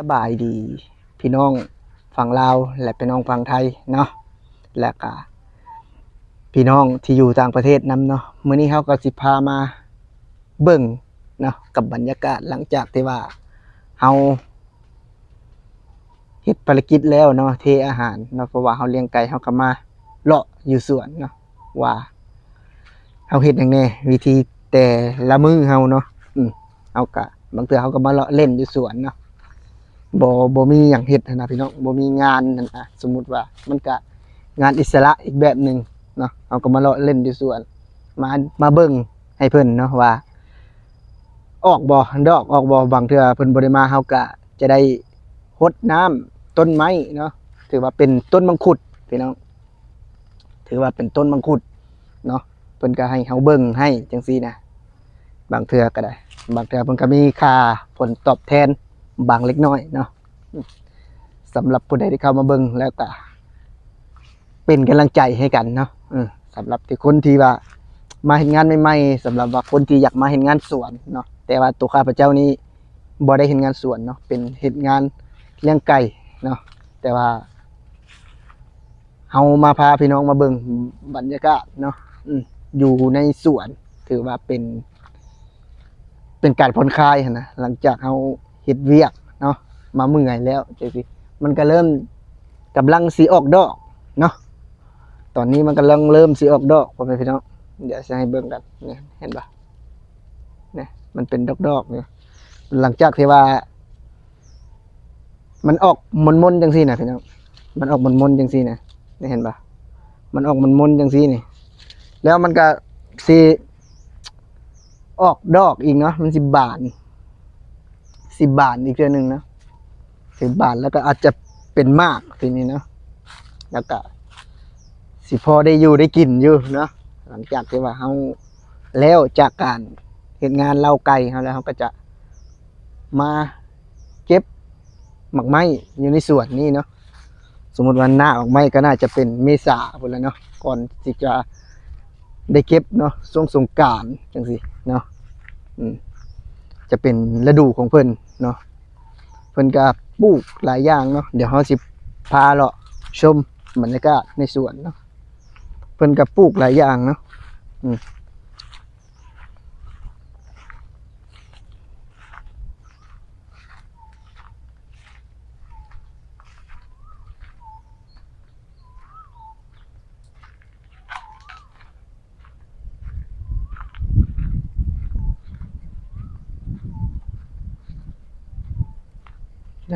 สบายดีพี่น้องฝั่งลาวและพี่น้องฝั่งไทยเนาะและก็พี่น้องที่อยู่ต่างประเทศนํเนาะมื้อนี้เฮาก็สิพามาเบิ่งเนาะกับบรรยากาศหลังจากที่ว่าเฮาเฮ็ดภารกิจแล้วเนาะเทอาหารเนาะเพราะว่าเฮาเลี้ยงไก่เฮาก็มาเลาะอยู่สวนเนาะว่าเฮาเฮ็ดหยังแน่วิธีแต่ละมือเฮาเนาะอืมเฮาก็บางเทื่อเฮาก็มาเลาะเล่นอยู่สวนเนาะ บ่บ่มีหยังเฮ็ดนะพี่น้องบ่มีงานนั่นนะสมมุติว่ามันก็งานอิสระอีกแบบหนึ่งเนาะเอาก็มาเลาะเล่นอยู่สวน มามาเบิ่งให้เพิ่นเนาะว่า ออกบ่ดอกออกบ่บางเทื่อเพิ่นบ่ได้มาเฮาก็จะได้รดน้ำต้นไม้เนาะถือว่าเป็นต้นมังคุดพี่น้องถือว่าเป็นต้นมังคุดเนาะเพิ่นก็ให้เฮาเบิ่งให้จังซี่นะบางเทื่อก็ได้ บางเทื่อเพิ่นก็มีค่าผลตอบแทน บางเล็กน้อยเนาะสำหรับผู้ใดที่เข้ามาเบิ่งแล้วก็เป็นกำลังใจให้กันเนาะอืมสำหรับที่คนที่ว่า มาเห็นงานใหม่ๆสำหรับว่าคนที่อยากมาเห็นงานสวนเนาะแต่ว่าตัวข้าพเจ้านี้บ่ได้เห็นงานสวนเนาะเป็นเห็นงานเลี้ยงไก่เนาะแต่ว่าเฮามาพาพี่น้องมาเบิ่งบรรยากาศเนาะอืมอยู่ในสวน ถือว่าเป็น เป็นการผ่อนคลายนนะหลังจากเฮา เฮ็ดเวียกเนาะมาเมื่อยแล้วจังซี่มันก็เริ่มกำลังสิออกดอกเนาะตอนนี้มันกำลังเริ่มสิออกดอกพ่อแม่พี่น้องเดี๋ยวจะให้เบิ่งกันเนี่ยเห็นปะเนี่ยมันเป็นดอกๆเนี่ยหลังจากที่ว่า มันออกมนๆจังซี่นะพี่น้องมันออกมนๆจังซี่นะนี่เห็นปะมันออกมนๆจังซี่นี่ แล้วมันก็สิออกดอกอีกเนาะมันสิบาน สิบานอีกเทื่อหนึ่งนะสิบานแล้วก็อาจจะเป็นมากทีนี้นะแล้วก็สิพอได้อยู่ได้กินอยู่นะหลังจากที่ว่าเฮาแล้วจากการเฮ็ดงานเล่าไก่เฮาแล้วเฮาก็จะมาเก็บหมักไม้อยู่ในสวนนี่เนาะสมมติวันหน้าหมักไม้ก็น่าจะเป็นเมษาพุ่นแล้วเนาะก่อนที่จะได้เก็บเนาะช่วงสงการจังสิเนาะจะเป็นฤดูของเพิ่น เนาะเพิ่นก็ปลูกหลายอย่างเนาะเดี๋ยวเขาสิพาเลาะชมบรรยากาศในสวนเนาะเพิ่นก็ปลูกหลายอย่างเนาะอืม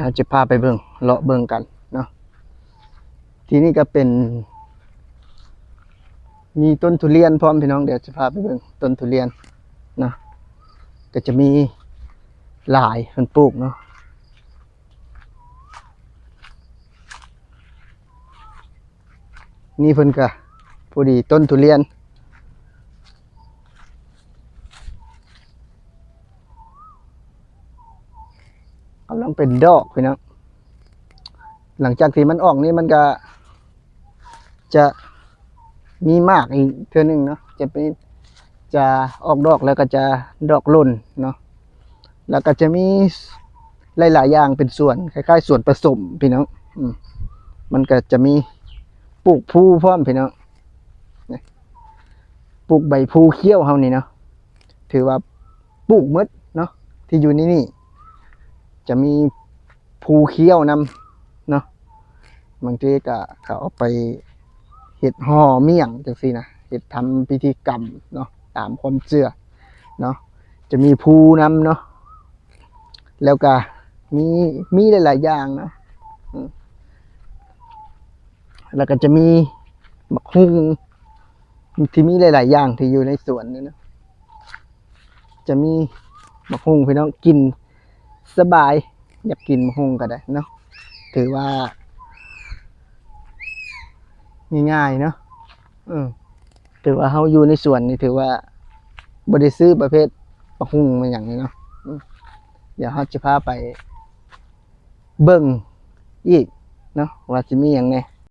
ดี๋ยวจะพาไปเบิ่งเลาะเบิ่งกันเนาะที่นี่ก็เป็น มีต้นทุเรียนพร้อมพี่น้องเดี๋ยวจะพาไปเบิ่งต้นทุเรียนนะก็จะมีหลายเพิ่นปลูกเนาะนี่เพิ่นก็พอดีต้นทุเรียน กำลังเป็นดอกพี่น้องหลังจากที่มันออกนี่มันก็ จะมีมากอีกเท่านึงเนาะจะเป็นจะออกดอกแล้วก็จะดอกล่นเนาะแล้วก็จะมีหลายๆอย่างเป็นส่วนคล้ายๆส่วนผสมพี่น้องมันก็จะมีปลูกภูพร้อมพี่น้องปลูกใบภูเขี้ยวเฮานี่เนาะถือว่าปลูกมดเนาะที่อยู่นี่นี่ จะมีภูเขี้ยวนำเนาะบางทีก็เขาเอาไปเห็ดห่อเมี่ยงจังซี่นะเห็ดทำพิธีกรรมเนาะตามความเชื่อเนาะจะมีภูนำเนาะแล้วก็มีมีหลายๆอย่างนะแล้วก็จะมีบักฮุงที่มีหลาย ๆ อย่างที่อยู่ในสวนนี่นะจะมีบักฮุงพี่น้องกิน สบาย อยากกินมะฮุงก็ได้เนาะถือว่า ง่ายๆเนาะอืมถือว่าเฮาอยู่ในสวนนี่ถือว่าบริซื้อประเภทมะฮุงมาอย่างนี้เนาะอืมเดี๋ยวเฮาจะพาไป เบิ่งอีกเนาะว่าจะมีอย่างไง